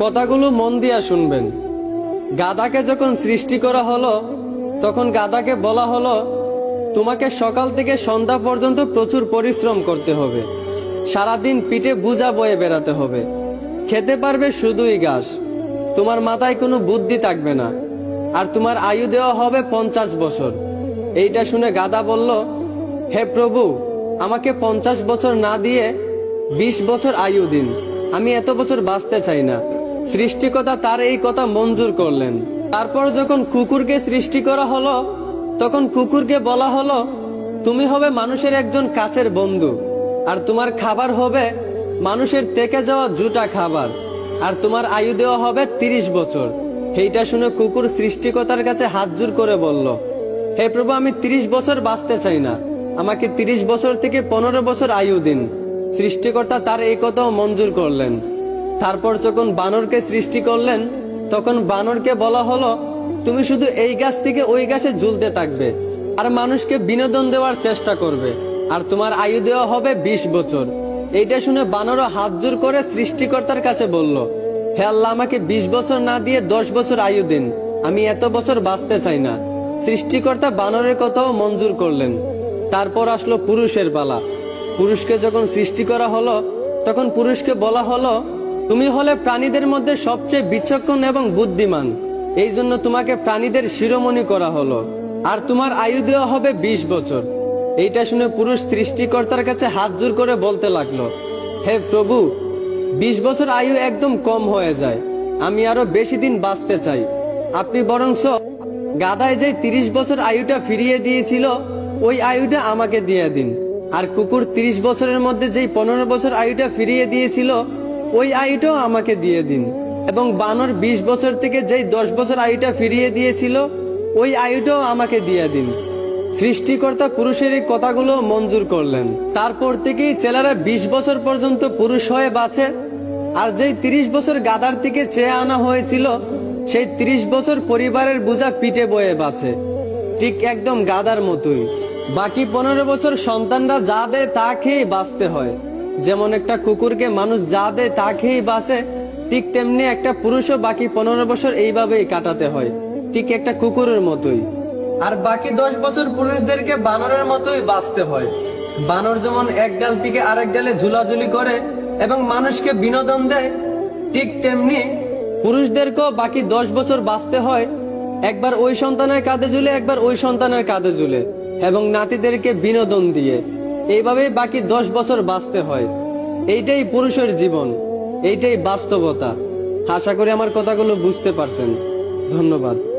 কথাগুলো মন দিয়া শুনবেন। গাদাকে যখন সৃষ্টি করা হলো, তখন গাদাকে বলা হলো, তোমাকে সকাল থেকে সন্ধ্যা পর্যন্ত প্রচুর পরিশ্রম করতে হবে। সারাদিন পিঠে বুঝা বয়ে বেড়াতে হবে। খেতে পারবে শুধুই ঘাস। তোমার মাথায় কোনো বুদ্ধি থাকবে না। আর তোমার আয়ু দেওয়া হবে পঞ্চাশ বছর। এইটা শুনে গাদা বলল, হে প্রভু, আমাকে পঞ্চাশ বছর না দিয়ে বিশ বছর আয়ু দিন। আমি এত বছর বাঁচতে চাই না। সৃষ্টিকতা তার এই কথা মঞ্জুর করলেন। তারপর যখন কুকুরকে সৃষ্টি করা হলো, তখন কুকুরকে বলা হলো, তুমি হবে মানুষের একজন কাছের বন্ধু, আর তোমার খাবার হবে মানুষের থেকে যাওয়া জুটা খাবার, আর তোমার আয়ু দেওয়া হবে তিরিশ বছর। এইটা শুনে কুকুর সৃষ্টিকতার কাছে হাত জোর করে বলল, হে প্রভু, আমি তিরিশ বছর বাঁচতে চাই না। আমাকে তিরিশ বছর থেকে পনেরো বছর আয়ু দিন। সৃষ্টিকর্তা তার এই কথাও মঞ্জুর করলেন। তারপর যখন বানরকে সৃষ্টি করলেন, তখন বানরকে বলা হলো, তুমি শুধু এই গাছ থেকে ওই গাছে ঝুলতে থাকবে আর মানুষকে বিনোদন দেওয়ার চেষ্টা করবে আর তোমার আয়ু দেওয়া হবে বিশ বছর। এইটা শুনে বানরও হাত জোর করে সৃষ্টিকর্তার কাছে বলল, হে আল্লাহ, আমাকে বিশ বছর না দিয়ে দশ বছর আয়ু দিন। আমি এত বছর বাঁচতে চাই না। সৃষ্টিকর্তা বানরের কথাও মঞ্জুর করলেন। তারপর আসলো পুরুষের পালা। পুরুষকে যখন সৃষ্টি করা হলো, তখন পুরুষকে বলা হলো তুমি হলে প্রাণীদের মধ্যে সবচেয়ে বিচক্ষণ এবং বুদ্ধিমান। এই জন্য তোমাকে প্রাণীদের শিরোমণি করা হলো। আর তোমার আয়ু দেওয়া হবে বিশ বছর। এইটা শুনে পুরুষ সৃষ্টিকর্তার কাছে হাত জোর করে বলতে লাগল, হে প্রভু, বিশ বছর আয়ু একদম কম হয়ে যায়। আমি আরও বেশি দিন বাঁচতে চাই। আপনি বরংস গাদায় যে তিরিশ বছর আয়ুটা ফিরিয়ে দিয়েছিল, ওই আয়ুটা আমাকে দিয়ে দিন। আর কুকুর তিরিশ বছরের মধ্যে যেই পনেরো বছর আয়ুটা ফিরিয়ে দিয়েছিল ওই আয়ুটাও আমাকে দিয়ে দিন। এবং বানর বিশ বছর থেকে যেই দশ বছর আয়ুটা ফিরিয়ে দিয়েছিল, ওই আয়ুটাও আমাকে দিয়ে দিন। সৃষ্টিকর্তা পুরুষের এই কথাগুলো মঞ্জুর করলেন। তারপর থেকেই ছেলেরা বিশ বছর পর্যন্ত পুরুষ হয়ে বাঁচে। আর যেই তিরিশ বছর গাদার থেকে চেয়ে আনা হয়েছিল, সেই তিরিশ বছর পরিবারের বোঝা পিঠে বয়ে বাঁচে। ঠিক একদম গাদার মতোই। বাকি পনেরো বছর সন্তানরা যা দেয় তা খেয়েই বাঁচতে হয়। যেমন একটা কুকুরকে মানুষ যা দেয় তা খেয়েই বাঁচে, ঠিক তেমনি একটা পুরুষও বাকি পনেরো বছর এইভাবেই কাটাতে হয়, ঠিক একটা কুকুরের মতোই। আর বাকি দশ বছর পুরুষদেরকে বানরের মতোই বাঁচতে হয়। বানর যেমন এক ডাল থেকে আরেক ডালে ঝুলাঝুলি করে এবং মানুষকে বিনোদন দেয়, ঠিক তেমনি পুরুষদেরকেও বাকি দশ বছর বাঁচতে হয়। একবার ওই সন্তানের কাঁধে ঝুলে, একবার ওই সন্তানের কাঁধে ঝুলে এবং নাতিদেরকে বিনোদন দিয়ে। এইভাবেই বাকি দশ বছর বাঁচতে হয়। এইটাই পুরুষের জীবন, এইটাই বাস্তবতা। আশা করি আমার কথাগুলো বুঝতে পারছেন। ধন্যবাদ।